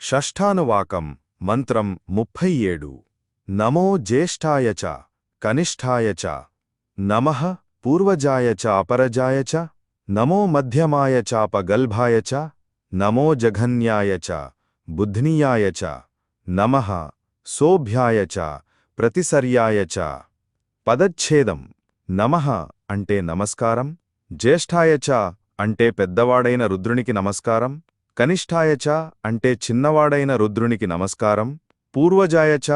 షష్ఠానువాకం మంత్రం ముప్పై ఏడు నమో జ్యేష్ఠాయ చ కనిష్ఠాయ చ. నమః పూర్వజాయ చ అపరజాయ చ. నమో మధ్యమాయ చాపగల్భాయ చ. నమో జఘన్యాయ చ బుధ్నియాయ చ. నమః సోభ్యాయ చ ప్రతిసర్యాయ చ. పదచ్ఛేదం నమః అంటే నమస్కారం. జ్యేష్ఠాయ చ అంటే పెద్దవాడైన రుద్రునికి నమస్కారం. కనిష్ఠాయచ అంటే చిన్నవాడైన రుద్రునికి నమస్కారం పూర్వజాయచ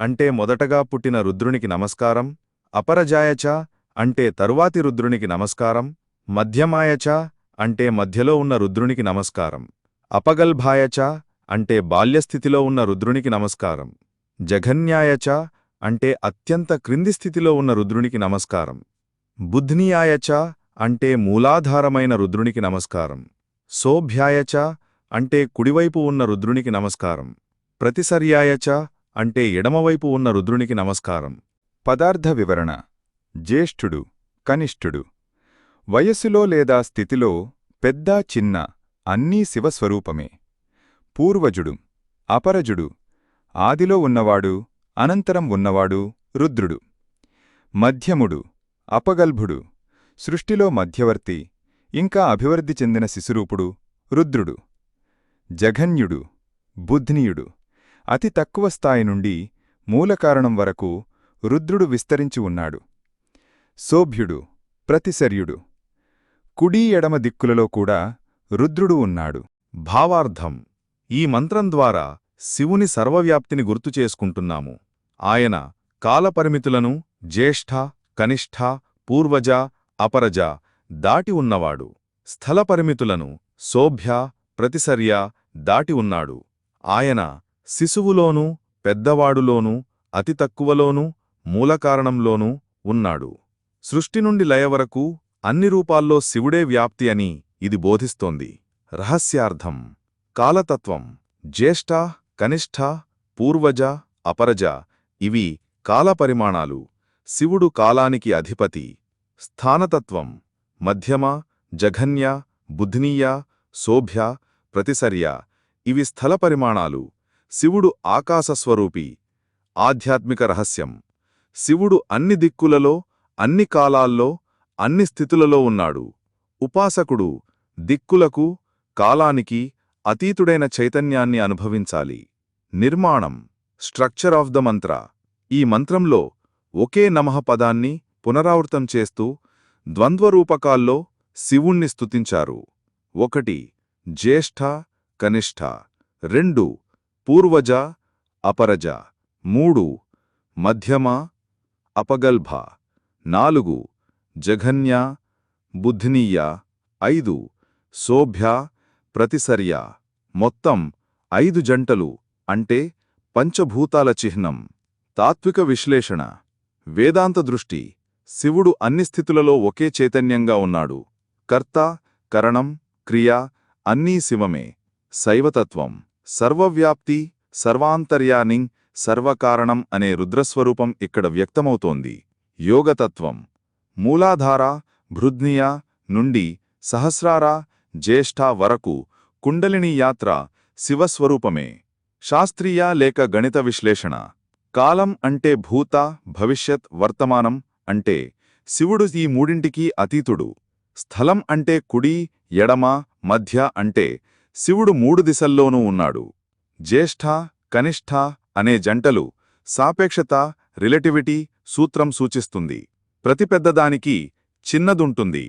అంటే మొదటగా పుట్టిన రుద్రునికి నమస్కారం అపరజాయచ అంటే తరువాతి రుద్రునికి నమస్కారం మధ్యమాయచ అంటే మధ్యలో ఉన్న రుద్రునికి నమస్కారం అపగల్భాయ అంటే బాల్యస్థితిలో ఉన్న రుద్రునికి నమస్కారం జఘన్యాయచ అంటే అత్యంత క్రింది స్థితిలో ఉన్న రుద్రునికి నమస్కారం బుధ్నియాయచ అంటే మూలాధారమైన రుద్రునికి నమస్కారం సోభ్యాయచ అంటే కుడివైపు ఉన్న రుద్రునికి నమస్కారం. ప్రతిసర్యాయచ అంటే ఎడమవైపు ఉన్న రుద్రునికి నమస్కారం. పదార్థ వివరణ. జ్యేష్ఠుడు కనిష్ఠుడు. వయస్సులో లేదా స్థితిలో పెద్ద చిన్న అన్నీ శివస్వరూపమే. పూర్వజుడు అపరజుడు ఆదిలో ఉన్నవాడు అనంతరం ఉన్నవాడు రుద్రుడు. మధ్యముడు అపగల్భుడు. సృష్టిలో మధ్యవర్తి ఇంకా అభివృద్ధి చెందిన శిశురూపుడు రుద్రుడు. జఘన్యుడు బుధ్నీయుడు అతి తక్కువ స్థాయి నుండి మూలకారణం వరకు రుద్రుడు విస్తరించి ఉన్నాడు. సోభ్యుడు ప్రతిసర్యుడు కుడి ఎడమ దిక్కులలో కూడా రుద్రుడు ఉన్నాడు. భావార్థం. ఈ మంత్రం ద్వారా శివుని సర్వవ్యాప్తిని గుర్తు చేసుకుంటున్నాము. ఆయన కాలపరిమితులను జ్యేష్ఠ కనిష్ఠ పూర్వజ అపరజ దాటి ఉన్నవాడు. స్థలపరిమితులను శోభ్య ప్రతిసర్య దాటి ఉన్నాడు. ఆయన శిశువులోనూ పెద్దవాడులోనూ అతి తక్కువలోనూ మూలకారణంలోనూ ఉన్నాడు. సృష్టి నుండి లయ వరకు అన్ని రూపాల్లో శివుడే వ్యాప్తి అని ఇది బోధిస్తోంది. రహస్యార్థం. కాలతత్వం. జ్యేష్ఠ కనిష్ఠ పూర్వజ అపరజ ఇవి కాలపరిమాణాలు శివుడు కాలానికి అధిపతి. స్థానతత్వం. మధ్యమ జఘన్య బుధ్నీయ శోభ్య ప్రతిసర్య. ఇవి స్థల పరిమాణాలు. శివుడు ఆకాశస్వరూపి. ఆధ్యాత్మిక రహస్యం. శివుడు అన్ని దిక్కులలో అన్ని కాలాల్లో అన్ని స్థితులలో ఉన్నాడు. ఉపాసకుడు దిక్కులకు కాలానికి అతీతుడైన చైతన్యాన్ని అనుభవించాలి. నిర్మాణం. స్ట్రక్చర్ ఆఫ్ ద మంత్ర. ఈ మంత్రంలో ఒకే నమః పదాన్ని పునరావృతం చేస్తూ ద్వంద్వరూపకాల్లో శివుణ్ణి స్తుతించారు. ఒకటి జ్యేష్ఠ కనిష్ఠ. రెండు పూర్వజ అపరజ. మూడు మధ్యమ అపగల్భ. నాలుగు జఘన్య బుద్ధినీయ. ఐదు శోభ్య ప్రతిసర్య. మొత్తం ఐదు జంటలు అంటే పంచభూతాల చిహ్నం. తాత్విక విశ్లేషణ. వేదాంత దృష్టి. శివుడు అన్ని స్థితులలో ఒకే చైతన్యంగా ఉన్నాడు. కర్త కరణం క్రియ అన్నీ శివమే. శైవతత్వం సర్వవ్యాప్తి సర్వాంతర్యానింగ్ సర్వకారణం అనే రుద్రస్వరూపం ఇక్కడ వ్యక్తమవుతోంది. యోగతత్వం మూలాధార భృద్నియ నుండి సహస్రార జ్యేష్ఠ వరకు కుండలిని యాత్ర శివస్వరూపమే. శాస్త్రీయ లేక గణిత విశ్లేషణ. కాలం అంటే భూత భవిష్యత్ వర్తమానం అంటే శివుడు ఈ మూడింటికీ అతీతుడు. స్థలం అంటే కుడి ఎడమ మధ్య అంటే శివుడు మూడు దిశల్లోనూ ఉన్నాడు. జ్యేష్ఠ కనిష్ఠ అనే జంటలు సాపేక్షత రిలేటివిటీ సూత్రం సూచిస్తుంది. ప్రతి పెద్దదానికి చిన్నదుంటుంది.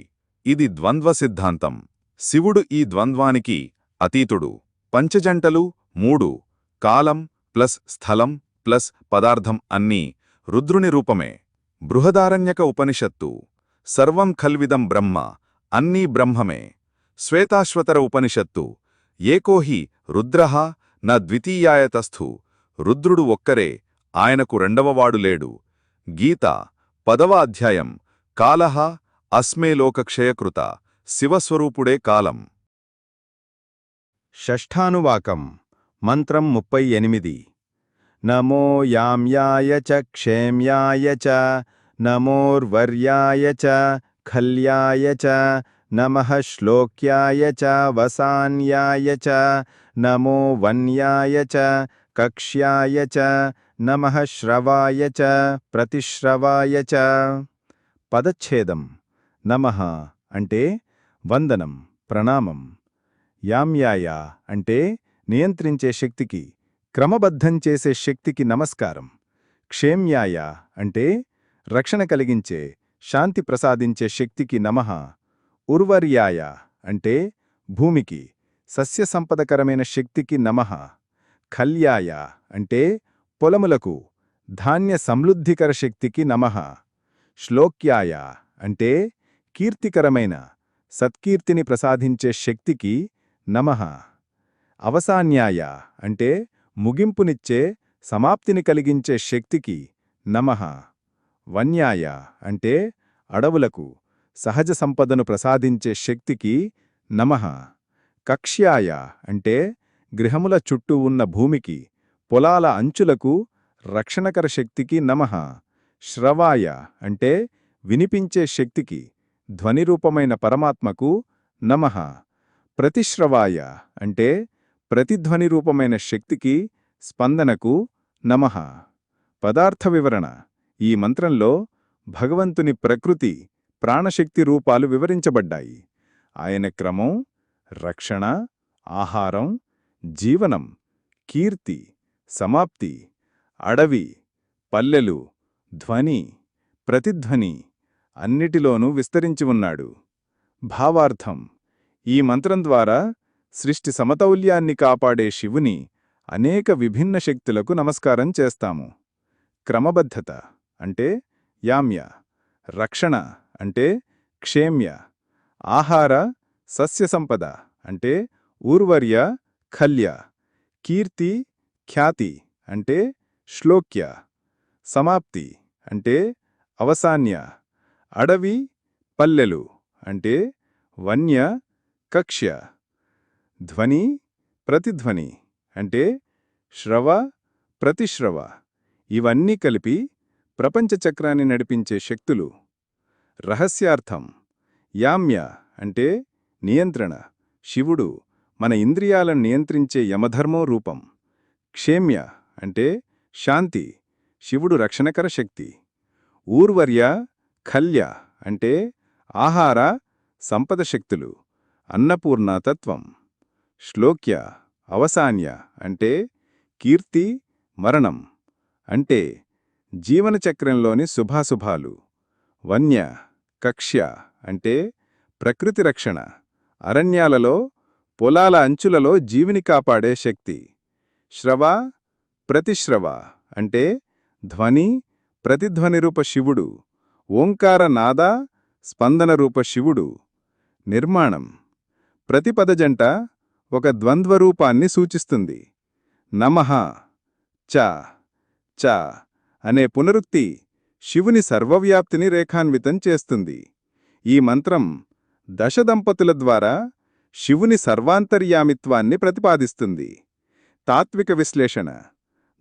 ఇది ద్వంద్వ సిద్ధాంతం. శివుడు ఈ ద్వంద్వానికి అతీతుడు. పంచజంటలు మూడు కాలం ప్లస్ స్థలం ప్లస్ పదార్థం అన్నీ రుద్రుని రూపమే. బృహదారణ్యక ఉపనిషత్తు. సర్వం ఖల్విదం బ్రహ్మ అన్నీ బ్రహ్మమే. శ్వేతాశ్వతర ఉపనిషత్తు. ఏకోహి రుద్రః న ద్వితీయాయతస్థు. రుద్రుడు ఒక్కరే ఆయనకు రెండవవాడు లేడు. గీత పదవ అధ్యాయం. కాలహ అస్మే లోకక్షయకృత. శివస్వరూపుడే కాలం. షష్ఠానువాకం. మంత్రం ముప్పై ఎనిమిది నమో యామ్యాయ చ క్షేమ్యాయ చ నమోర్వర్యాయ చ ఖల్యాయ చ నమః శ్లోక్యాయ చ వసాన్యాయ చ నమో వన్యాయ చ కక్ష్యాయ చ నమః శ్రవాయ చ ప్రతిశ్రవాయ చ పదచ్ఛేదం నమః అంటే వందనం ప్రణామం। యామ్యాయ అంటే నియంత్రించే శక్తికి క్రమబద్ధం చేసే శక్తికి నమస్కారం। క్షేమ్యాయ అంటే రక్షణ కలిగించే శాంతి ప్రసాదించే శక్తికి నమః ఉర్వర్యాయ అంటే భూమికి సస్యసంపదకరమైన శక్తికి నమః. ఖల్యాయ అంటే పొలములకు ధాన్య సమృద్ధికర శక్తికి నమః. శ్లోక్యాయ అంటే కీర్తికరమైన సత్కీర్తిని ప్రసాదించే శక్తికి నమః. అవసాన్యాయ అంటే ముగింపునిచ్చే సమాప్తిని కలిగించే శక్తికి నమః. వన్యాయ అంటే అడవులకు సహజ సంపదను ప్రసాదించే శక్తికి నమః. కక్ష్యాయ అంటే గృహముల చుట్టూ ఉన్న భూమికి పొలాల అంచులకు రక్షణకర శక్తికి నమః. శ్రవాయ అంటే వినిపించే శక్తికి ధ్వనిరూపమైన పరమాత్మకు నమః. ప్రతిశ్రవాయ అంటే ప్రతిధ్వనిరూపమైన శక్తికి స్పందనకు నమః. పదార్థ వివరణ ఈ మంత్రంలో భగవంతుని ప్రకృతి ప్రాణశక్తి రూపాలు వివరించబడ్డాయి. ఆయన క్రమం రక్షణ ఆహారం జీవనం కీర్తి సమాప్తి అడవి పల్లెలు ధ్వని ప్రతిధ్వని అన్నిటిలోనూ విస్తరించి ఉన్నాడు. భావార్థం ఈ మంత్రం ద్వారా సృష్టి సమతౌల్యాన్ని కాపాడే శివుని అనేక విభిన్న శక్తులకు నమస్కారం చేస్తాము. క్రమబద్ధత అంటే యామ్య రక్షణ అంటే క్షేమ్య ఆహార సస్య సంపద అంటే ఊర్వర్య ఖల్య కీర్తి ఖ్యాతి అంటే శ్లోక్య సమాప్తి అంటే అవసాన్య అడవి పల్లెలు అంటే వన్య కక్ష్య ధ్వని ప్రతిధ్వని అంటే శ్రవ ప్రతిశ్రవ. ఇవన్నీ కలిపి ప్రపంచ చక్రాన్ని నడిపించే శక్తులు రహస్యార్థం. యామ్య అంటే నియంత్రణ. శివుడు మన ఇంద్రియాలను నియంత్రించే యమధర్మో రూపం. క్షేమ్య అంటే శాంతి. శివుడు రక్షణకర శక్తి. ఊర్వర్య ఖల్య అంటే ఆహార సంపద శక్తులు. అన్నపూర్ణతత్వం. శ్లోక్య అవసాన్య అంటే కీర్తి మరణం అంటే జీవనచక్రంలోని శుభాశుభాలు. వన్య కక్ష్య అంటే ప్రకృతి రక్షణ అరణ్యాలలో పొలాల అంచులలో జీవిని కాపాడే శక్తి. శ్రవ ప్రతిశ్రవ అంటే ధ్వని ప్రతిధ్వనిరూప శివుడు ఓంకార నాద స్పందనరూప శివుడు. నిర్మాణం ప్రతిపదజంట ఒక ద్వంద్వరూపాన్ని సూచిస్తుంది. నమః చ చ అనే పునరుక్తి శివుని సర్వవ్యాప్తిని రేఖాన్వితం చేస్తుంది. ఈ మంత్రం దశదంపతుల ద్వారా శివుని సర్వాంతర్యామిత్వాన్ని ప్రతిపాదిస్తుంది. తాత్విక విశ్లేషణ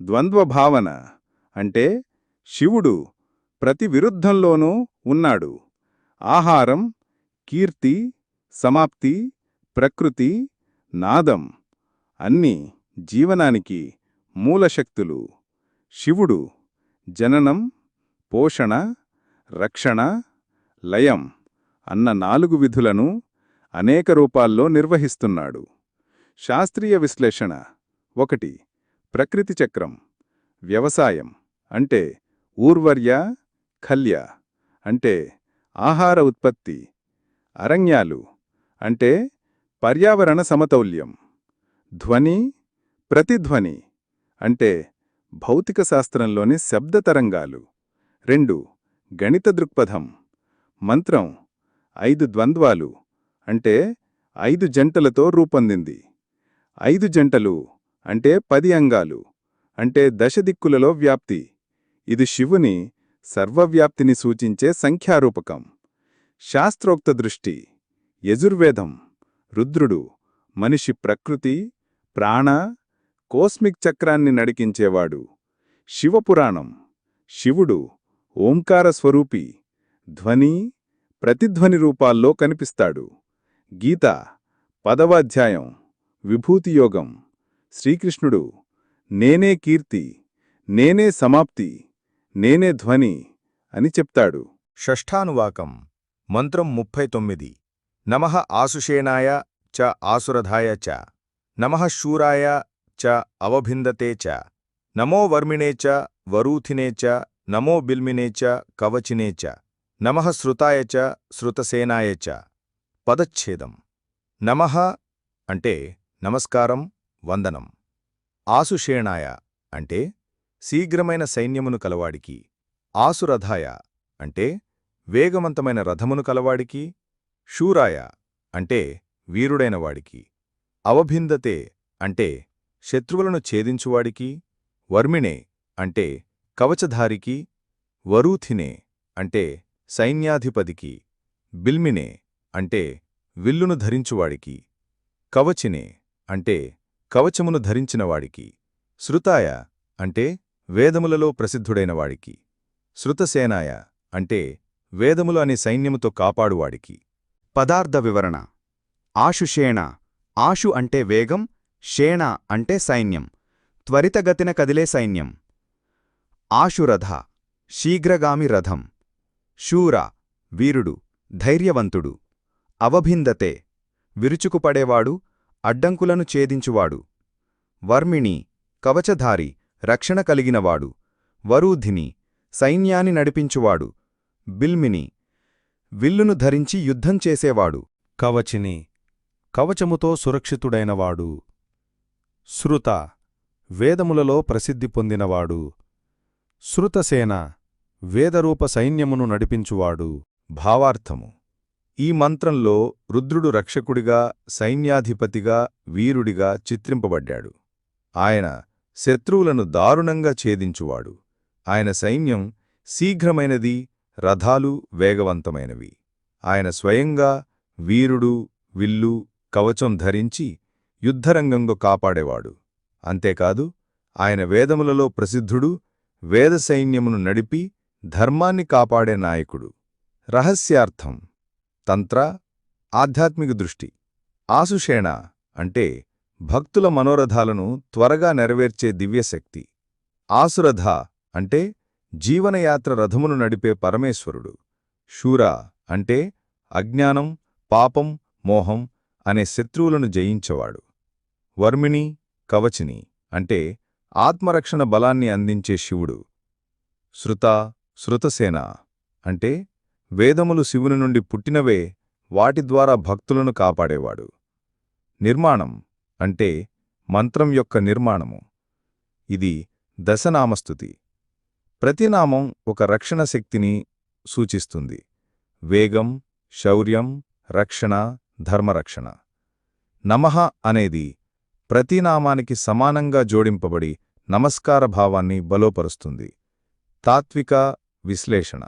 ద్వంద్వభావన అంటే శివుడు ప్రతి విరుద్ధంలోనూ ఉన్నాడు. ఆహారం కీర్తి సమాప్తి ప్రకృతి నాదం అన్నీ జీవనానికి మూలశక్తులు. శివుడు జననం పోషణ రక్షణ లయం అన్న నాలుగు విధులను అనేక రూపాల్లో నిర్వహిస్తున్నాడు. శాస్త్రీయ విశ్లేషణ ఒకటి. ప్రకృతి చక్రం వ్యవసాయం అంటే ఊర్వర్య ఖల్య అంటే ఆహార ఉత్పత్తి అరణ్యాలు అంటే పర్యావరణ సమతౌల్యం ధ్వని ప్రతిధ్వని అంటే భౌతిక శాస్త్రంలోని శబ్ద తరంగాలు. రెండు. గణిత దృక్పథం. మంత్రం. ఐదు ద్వంద్వాలు. అంటే ఐదు జంటలతో రూపొందింది. ఐదు జంటలు. అంటే పది అంగాలు. అంటే దశదిక్కులలో వ్యాప్తి. ఇది శివుని సర్వవ్యాప్తిని సూచించే సంఖ్యారూపకం. శాస్త్రోక్త దృష్టి. యజుర్వేదం. రుద్రుడు. మనిషి ప్రకృతి. ప్రాణ. కోస్మిక్ చక్రాన్ని నడికించేవాడు. శివపురాణం. శివుడు. ఓంకార స్వరూపి ధ్వని ప్రతిధ్వని రూపాల్లో కనిపిస్తాడు. గీత పదవ అధ్యాయం శ్రీకృష్ణుడు నేనే కీర్తి నేనే సమాప్తి నేనే ధ్వని అని చెప్తాడు. షష్ఠానువాకం మంత్రం ముప్పై తొమ్మిది నమః ఆసుషేణాయ చ ఆసురధాయ చ నమః శూరాయ చ అవభిందతే చ నమో వర్మిణే చ వరూథినే చ నమో బిల్మినేచ కవచినేచ కవచినే చ నమః చ చ. పదచ్ఛేదం. నమః అంటే నమస్కారం వందనం. ఆసుషేణాయ అంటే శీఘ్రమైన సైన్యమును కలవాడికి. ఆసురథాయ అంటే వేగవంతమైన రథమును కలవాడికి. శూరాయ అంటే వీరుడైన వాడికి. అవభిందతే అంటే శత్రువులను ఛేదించువాడికి. వర్మిణే అంటే కవచధారికి వరూథినే అంటే సైన్యాధిపతికి బిల్మినే అంటే విల్లును ధరించువాడికి కవచినే అంటే కవచమును ధరించినవాడికి శృతాయ అంటే వేదములలో ప్రసిద్ధుడైనవాడికి శృతసేనాయ అంటే వేదములు అనే సైన్యముతో కాపాడువాడికి. పదార్థ వివరణ. ఆశుషేణ ఆశు అంటే వేగం షేణ అంటే సైన్యం. త్వరితగతిన కదిలే సైన్యం. ఆశురథ శీఘ్రగామి రథం శూర వీరుడు ధైర్యవంతుడు అవభిందతే విరుచుకుపడేవాడు అడ్డంకులను ఛేదించువాడు వర్మిణి కవచధారి రక్షణ కలిగినవాడు వరూధిని సైన్యాన్ని నడిపించువాడు బిల్మిని విల్లును ధరించి యుద్ధం చేసేవాడు కవచిని కవచముతో సురక్షితుడైనవాడు శృత వేదములలో ప్రసిద్ధి పొందినవాడు శృతసేన వేదరూప సైన్యమును నడిపించువాడు భావార్థము. ఈ మంత్రంలో రుద్రుడు రక్షకుడిగా సైన్యాధిపతిగా వీరుడిగా చిత్రింపబడ్డాడు. ఆయన శత్రువులను దారుణంగా ఛేదించువాడు. ఆయన సైన్యం శీఘ్రమైనది రథాలు వేగవంతమైనవి. ఆయన స్వయంగా వీరుడు విల్లు కవచం ధరించి యుద్ధరంగంలో కాపాడేవాడు. అంతేకాదు ఆయన వేదములలో ప్రసిద్ధుడు వేద సైన్యమును నడిపి ధర్మాన్ని కాపాడే నాయకుడు. రహస్యార్థం. తంత్ర. ఆధ్యాత్మిక దృష్టి. ఆసుషేణ అంటే భక్తుల మనోరథాలను త్వరగా నెరవేర్చే దివ్యశక్తి. ఆసురథ అంటే జీవనయాత్ర రథమును నడిపే పరమేశ్వరుడు. శూర అంటే అజ్ఞానం పాపం మోహం అనే శత్రువులను జయించేవాడు. వర్మిణి కవచిని అంటే ఆత్మరక్షణ బలాన్ని అందించే శివుడు. శృత శృతసేన. అంటే వేదములు శివుని నుండి పుట్టినవే వాటి ద్వారా భక్తులను కాపాడేవాడు. నిర్మాణం అంటే మంత్రం యొక్క నిర్మాణము. ఇది దశనామస్థుతి. ప్రతి నామం ఒక రక్షణ శక్తిని సూచిస్తుంది. వేగం శౌర్యం రక్షణ ధర్మరక్షణ. నమః అనేది ప్రతి నామానికి సమానంగా జోడింపబడి నమస్కార భావాన్ని బలోపరుస్తుంది. తాత్విక విశ్లేషణ.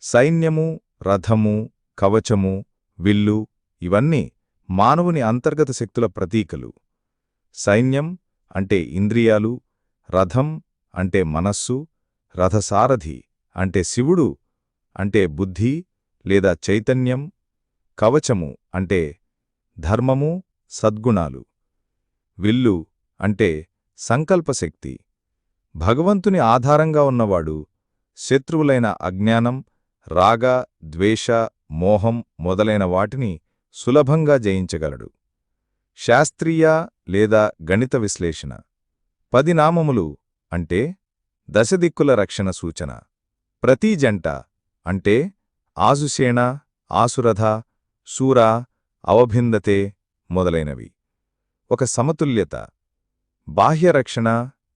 సైన్యము రథము కవచము విల్లు ఇవన్నీ మానవుని అంతర్గత శక్తుల ప్రతీకలు. సైన్యం అంటే ఇంద్రియాలు రథం అంటే మనస్సు రథసారథి అంటే శివుడు అంటే బుద్ధి లేదా చైతన్యం కవచము అంటే ధర్మము సద్గుణాలు. విల్లు అంటే సంకల్పశక్తి. భగవంతుని ఆధారంగా ఉన్నవాడు శత్రువులైన అజ్ఞానం రాగ ద్వేష మోహం మొదలైన వాటిని సులభంగా జయించగలడు. శాస్త్రీయ లేదా గణిత విశ్లేషణ. పది నామములు అంటే దశదిక్కుల రక్షణ సూచన. ప్రతి జంట అంటే ఆసుసేన ఆసురథ శూర అవభిందతే మొదలైనవి. ఒక సమతుల్యత. బాహ్యరక్షణ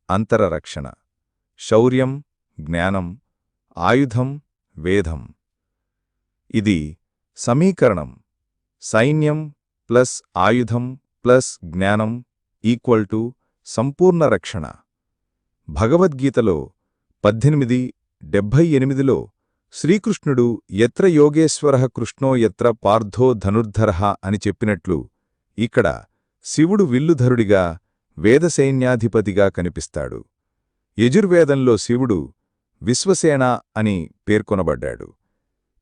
అంతరరక్షణ శౌర్యం జ్ఞానం ఆయుధం వేదం. ఇది సమీకరణం. సైన్యం ప్లస్ ఆయుధం ప్లస్ జ్ఞానం ఈక్వల్ టు సంపూర్ణ రక్షణ. భగవద్గీతలో పద్దెనిమిది డెబ్భై ఎనిమిదిలో శ్రీకృష్ణుడు ఎత్ర యోగేశ్వర కృష్ణో ఎత్ర పార్థో ధనుర్ధరః అని చెప్పినట్లు ఇక్కడ శివుడు విల్లుధరుడిగా వేదసైన్యాధిపతిగా కనిపిస్తాడు. యజుర్వేదంలో శివుడు విశ్వసేన అని పేర్కొనబడ్డాడు.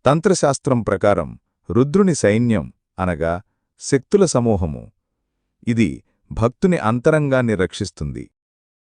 తంత్రశాస్త్రం ప్రకారం రుద్రుని సైన్యం అనగా శక్తుల సమూహము. ఇది భక్తుని అంతరంగాన్ని రక్షిస్తుంది.